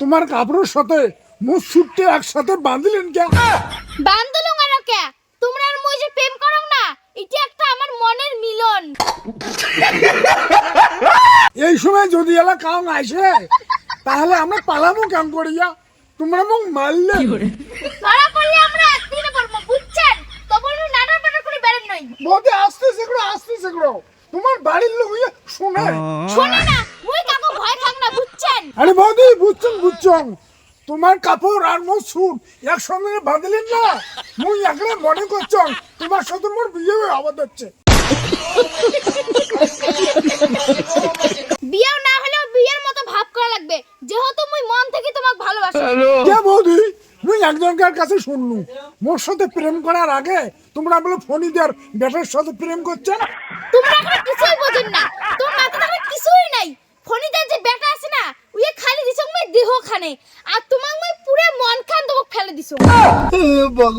তোমার কাপড়ের সাথে মোট সুটকে একসাথে বাঁধলেন কেন বান্দলুং আর কে তোমরা আর মই যে প্রেম করো না এটা একটা আমার মনের মিলন। এই সময় যদি এলা কাম আসে তাহলে আমরা পালাবো কেন করিয়া? তোমরা মুখ মারলে। ধরা পড়লে আমরা একদিনে পড়ব বুঝছেন? তখন নানা নানা করে বেরেন নই। বৌদি আসতে সেগুলো আসতে সেগুলো তোমার বাড়ির লোক শোনে। শোনে না আরে বৌদি বুঝছেন বুঝছেন। তোমার কাপড় আর মোর সুট একসঙ্গে বাঁধলেন না? মুই একরে মনে করছন তোমার সাথে মোর বিয়ে আবাদ হচ্ছে বিয়েও না হলেও বিয়ের মতো ভাব করা লাগবে। যেহেতু মুই মন থেকে তোমাকে ভালোবাসি। কে বৌদি? মুই একজনকার কাছে শুনলু। মোর সাথে প্রেম করার আগে তোমরা বলে ফণিদের বেটার সাথে প্রেম করছেন তোমরা কিছুই বোঝেন না তোর মাথাতে এখন কিছুই নাই ফণিদের যে বেটা আছে না উই খালি দিছ মই আর তোমাক মই পুরো মন খান তোমাক ফেলে দিছ।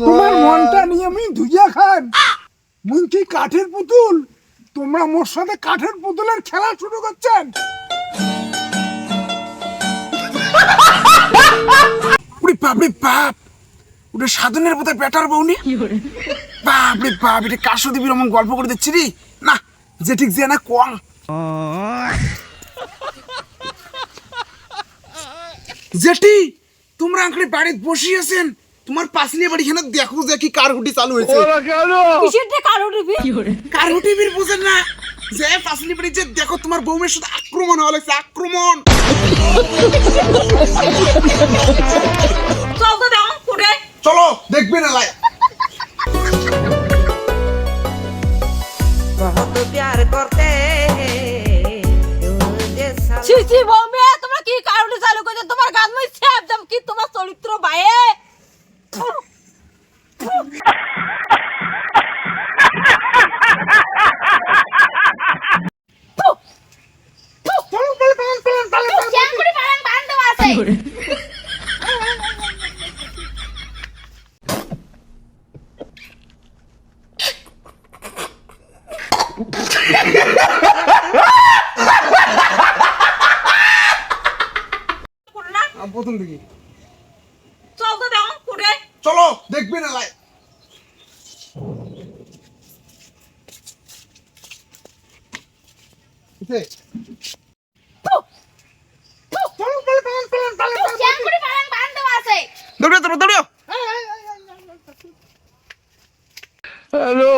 তোমার মনটা নিয়ে আমি ধুইয়া খান। মুই কি কাঠের পুতুল? তোমরা মোর সাথে কাঠের পুতুলের খেলা শুরু করছেন। উড়ি বাপরে বাপ। ওটা সাধনের বোধহয় বেটার বউনি বাপরে বাপ এটা কাশো দিবির অমন গল্প করে দিচ্ছি রে। না যে ঠিক যে না কম জেঠি তোমরা আঁকড়ে বাড়িতে বসে আছেন তোমার পাশলি বাড়ি এখানে দেখো যে কি কার হুটি চালু হয়েছে কিসের যে কারো দিবি কার হুটি বীর বোঝেন না যে পাশলি বাড়ি যে দেখো তোমার বউমের সাথে আক্রমণ হওয়া লাগছে আক্রমণ চল তো দাও কুড়ে চলো দেখবে না লাই बहुत प्यार करते हैं मुझे सब ছি ছি বৌমে তোমরা কি কারণে চালু করছ? তোমার গান মই ছ্যাপ দাম কি? তোমার চরিত্র বায়ে করে পালান বান্ধব আছে প্রথম দিকে চল তো দাও কুড়ে চলো দেখবে না লাই কেন করে পালান বান্ধব আছে দৌড়ো দৌড়ো দৌড়ো হ্যালো